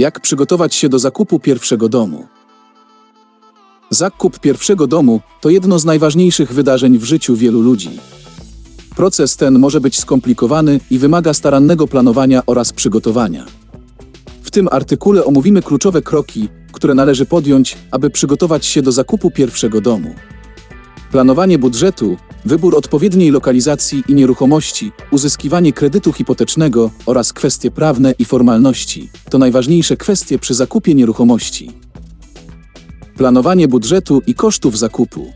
Jak przygotować się do zakupu pierwszego domu? Zakup pierwszego domu to jedno z najważniejszych wydarzeń w życiu wielu ludzi. Proces ten może być skomplikowany i wymaga starannego planowania oraz przygotowania. W tym artykule omówimy kluczowe kroki, które należy podjąć, aby przygotować się do zakupu pierwszego domu. Planowanie budżetu, wybór odpowiedniej lokalizacji i nieruchomości, uzyskiwanie kredytu hipotecznego oraz kwestie prawne i formalności to najważniejsze kwestie przy zakupie nieruchomości. Planowanie budżetu i kosztów zakupu.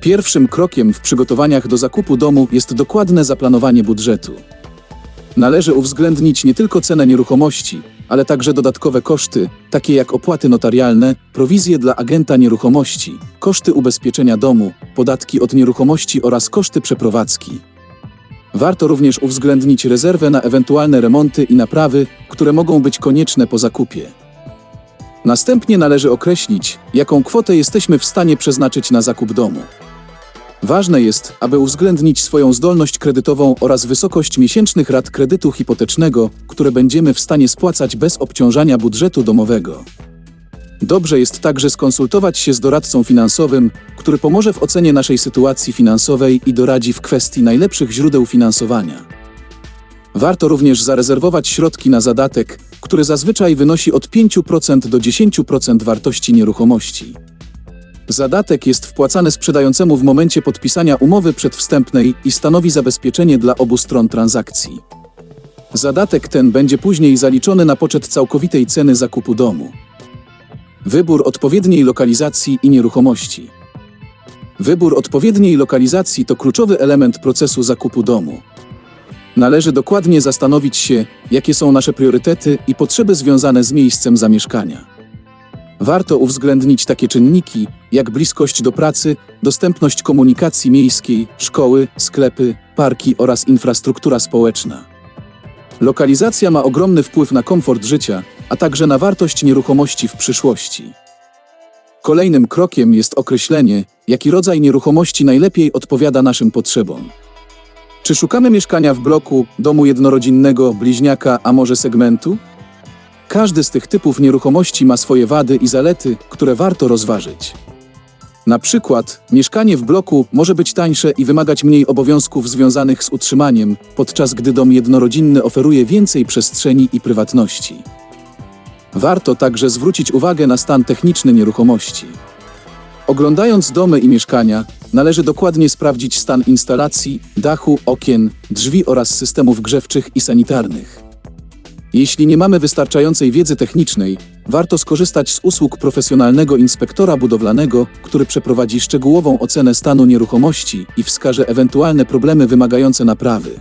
Pierwszym krokiem w przygotowaniach do zakupu domu jest dokładne zaplanowanie budżetu. Należy uwzględnić nie tylko cenę nieruchomości, ale także dodatkowe koszty, takie jak opłaty notarialne, prowizje dla agenta nieruchomości, koszty ubezpieczenia domu, podatki od nieruchomości oraz koszty przeprowadzki. Warto również uwzględnić rezerwę na ewentualne remonty i naprawy, które mogą być konieczne po zakupie. Następnie należy określić, jaką kwotę jesteśmy w stanie przeznaczyć na zakup domu. Ważne jest, aby uwzględnić swoją zdolność kredytową oraz wysokość miesięcznych rat kredytu hipotecznego, które będziemy w stanie spłacać bez obciążania budżetu domowego. Dobrze jest także skonsultować się z doradcą finansowym, który pomoże w ocenie naszej sytuacji finansowej i doradzi w kwestii najlepszych źródeł finansowania. Warto również zarezerwować środki na zadatek, który zazwyczaj wynosi od 5% do 10% wartości nieruchomości. Zadatek jest wpłacany sprzedającemu w momencie podpisania umowy przedwstępnej i stanowi zabezpieczenie dla obu stron transakcji. Zadatek ten będzie później zaliczony na poczet całkowitej ceny zakupu domu. Wybór odpowiedniej lokalizacji i nieruchomości. Wybór odpowiedniej lokalizacji to kluczowy element procesu zakupu domu. Należy dokładnie zastanowić się, jakie są nasze priorytety i potrzeby związane z miejscem zamieszkania. Warto uwzględnić takie czynniki, jak bliskość do pracy, dostępność komunikacji miejskiej, szkoły, sklepy, parki oraz infrastruktura społeczna. Lokalizacja ma ogromny wpływ na komfort życia, a także na wartość nieruchomości w przyszłości. Kolejnym krokiem jest określenie, jaki rodzaj nieruchomości najlepiej odpowiada naszym potrzebom. Czy szukamy mieszkania w bloku, domu jednorodzinnego, bliźniaka, a może segmentu? Każdy z tych typów nieruchomości ma swoje wady i zalety, które warto rozważyć. Na przykład, mieszkanie w bloku może być tańsze i wymagać mniej obowiązków związanych z utrzymaniem, podczas gdy dom jednorodzinny oferuje więcej przestrzeni i prywatności. Warto także zwrócić uwagę na stan techniczny nieruchomości. Oglądając domy i mieszkania, należy dokładnie sprawdzić stan instalacji, dachu, okien, drzwi oraz systemów grzewczych i sanitarnych. Jeśli nie mamy wystarczającej wiedzy technicznej, warto skorzystać z usług profesjonalnego inspektora budowlanego, który przeprowadzi szczegółową ocenę stanu nieruchomości i wskaże ewentualne problemy wymagające naprawy.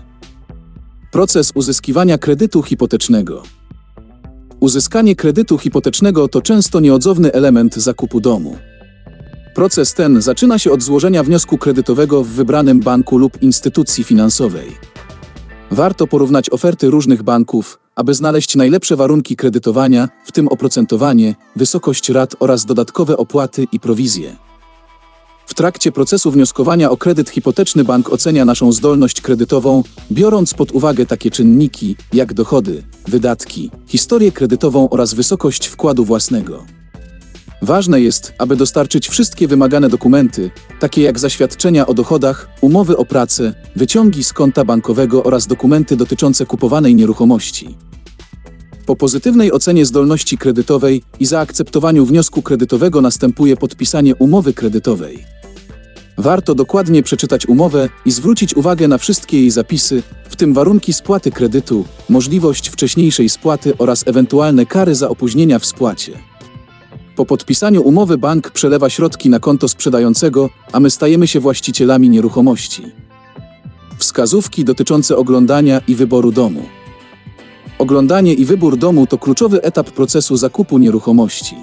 Proces uzyskiwania kredytu hipotecznego. Uzyskanie kredytu hipotecznego to często nieodzowny element zakupu domu. Proces ten zaczyna się od złożenia wniosku kredytowego w wybranym banku lub instytucji finansowej. Warto porównać oferty różnych banków, aby znaleźć najlepsze warunki kredytowania, w tym oprocentowanie, wysokość rat oraz dodatkowe opłaty i prowizje. W trakcie procesu wnioskowania o kredyt hipoteczny bank ocenia naszą zdolność kredytową, biorąc pod uwagę takie czynniki jak dochody, wydatki, historię kredytową oraz wysokość wkładu własnego. Ważne jest, aby dostarczyć wszystkie wymagane dokumenty, takie jak zaświadczenia o dochodach, umowy o pracę, wyciągi z konta bankowego oraz dokumenty dotyczące kupowanej nieruchomości. Po pozytywnej ocenie zdolności kredytowej i zaakceptowaniu wniosku kredytowego następuje podpisanie umowy kredytowej. Warto dokładnie przeczytać umowę i zwrócić uwagę na wszystkie jej zapisy, w tym warunki spłaty kredytu, możliwość wcześniejszej spłaty oraz ewentualne kary za opóźnienia w spłacie. Po podpisaniu umowy bank przelewa środki na konto sprzedającego, a my stajemy się właścicielami nieruchomości. Wskazówki dotyczące oglądania i wyboru domu. Oglądanie i wybór domu to kluczowy etap procesu zakupu nieruchomości.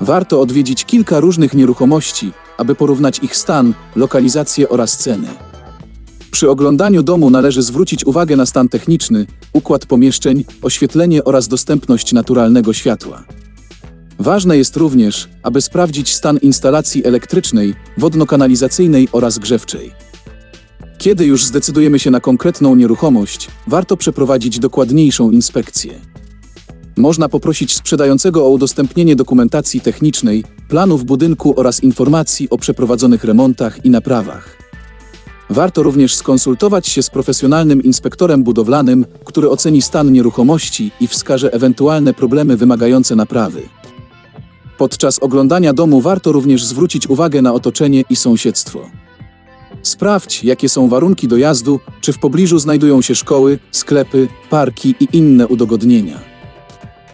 Warto odwiedzić kilka różnych nieruchomości, aby porównać ich stan, lokalizację oraz ceny. Przy oglądaniu domu należy zwrócić uwagę na stan techniczny, układ pomieszczeń, oświetlenie oraz dostępność naturalnego światła. Ważne jest również, aby sprawdzić stan instalacji elektrycznej, wodno-kanalizacyjnej oraz grzewczej. Kiedy już zdecydujemy się na konkretną nieruchomość, warto przeprowadzić dokładniejszą inspekcję. Można poprosić sprzedającego o udostępnienie dokumentacji technicznej, planów budynku oraz informacji o przeprowadzonych remontach i naprawach. Warto również skonsultować się z profesjonalnym inspektorem budowlanym, który oceni stan nieruchomości i wskaże ewentualne problemy wymagające naprawy. Podczas oglądania domu warto również zwrócić uwagę na otoczenie i sąsiedztwo. Sprawdź, jakie są warunki dojazdu, czy w pobliżu znajdują się szkoły, sklepy, parki i inne udogodnienia.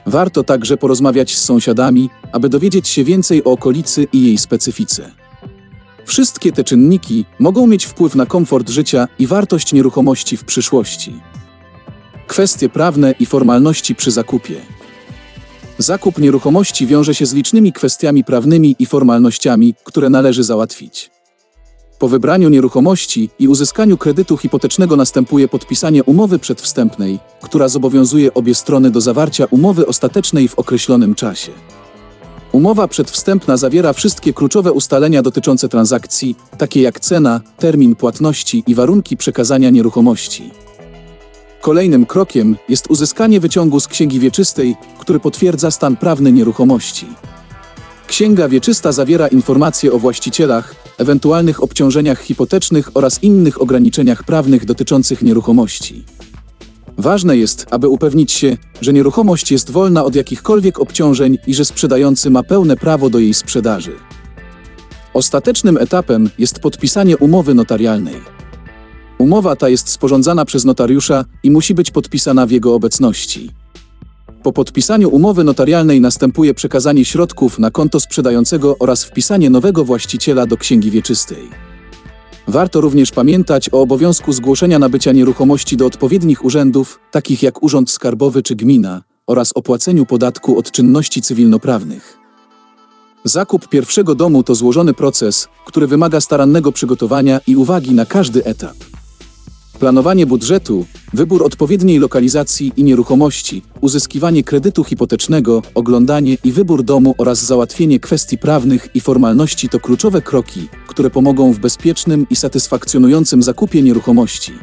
Warto także porozmawiać z sąsiadami, aby dowiedzieć się więcej o okolicy i jej specyfice. Wszystkie te czynniki mogą mieć wpływ na komfort życia i wartość nieruchomości w przyszłości. Kwestie prawne i formalności przy zakupie. Zakup nieruchomości wiąże się z licznymi kwestiami prawnymi i formalnościami, które należy załatwić. Po wybraniu nieruchomości i uzyskaniu kredytu hipotecznego następuje podpisanie umowy przedwstępnej, która zobowiązuje obie strony do zawarcia umowy ostatecznej w określonym czasie. Umowa przedwstępna zawiera wszystkie kluczowe ustalenia dotyczące transakcji, takie jak cena, termin płatności i warunki przekazania nieruchomości. Kolejnym krokiem jest uzyskanie wyciągu z księgi wieczystej, który potwierdza stan prawny nieruchomości. Księga wieczysta zawiera informacje o właścicielach, ewentualnych obciążeniach hipotecznych oraz innych ograniczeniach prawnych dotyczących nieruchomości. Ważne jest, aby upewnić się, że nieruchomość jest wolna od jakichkolwiek obciążeń i że sprzedający ma pełne prawo do jej sprzedaży. Ostatecznym etapem jest podpisanie umowy notarialnej. Umowa ta jest sporządzana przez notariusza i musi być podpisana w jego obecności. Po podpisaniu umowy notarialnej następuje przekazanie środków na konto sprzedającego oraz wpisanie nowego właściciela do księgi wieczystej. Warto również pamiętać o obowiązku zgłoszenia nabycia nieruchomości do odpowiednich urzędów, takich jak Urząd Skarbowy czy Gmina, oraz opłaceniu podatku od czynności cywilnoprawnych. Zakup pierwszego domu to złożony proces, który wymaga starannego przygotowania i uwagi na każdy etap. Planowanie budżetu, wybór odpowiedniej lokalizacji i nieruchomości, uzyskiwanie kredytu hipotecznego, oglądanie i wybór domu oraz załatwienie kwestii prawnych i formalności to kluczowe kroki, które pomogą w bezpiecznym i satysfakcjonującym zakupie nieruchomości.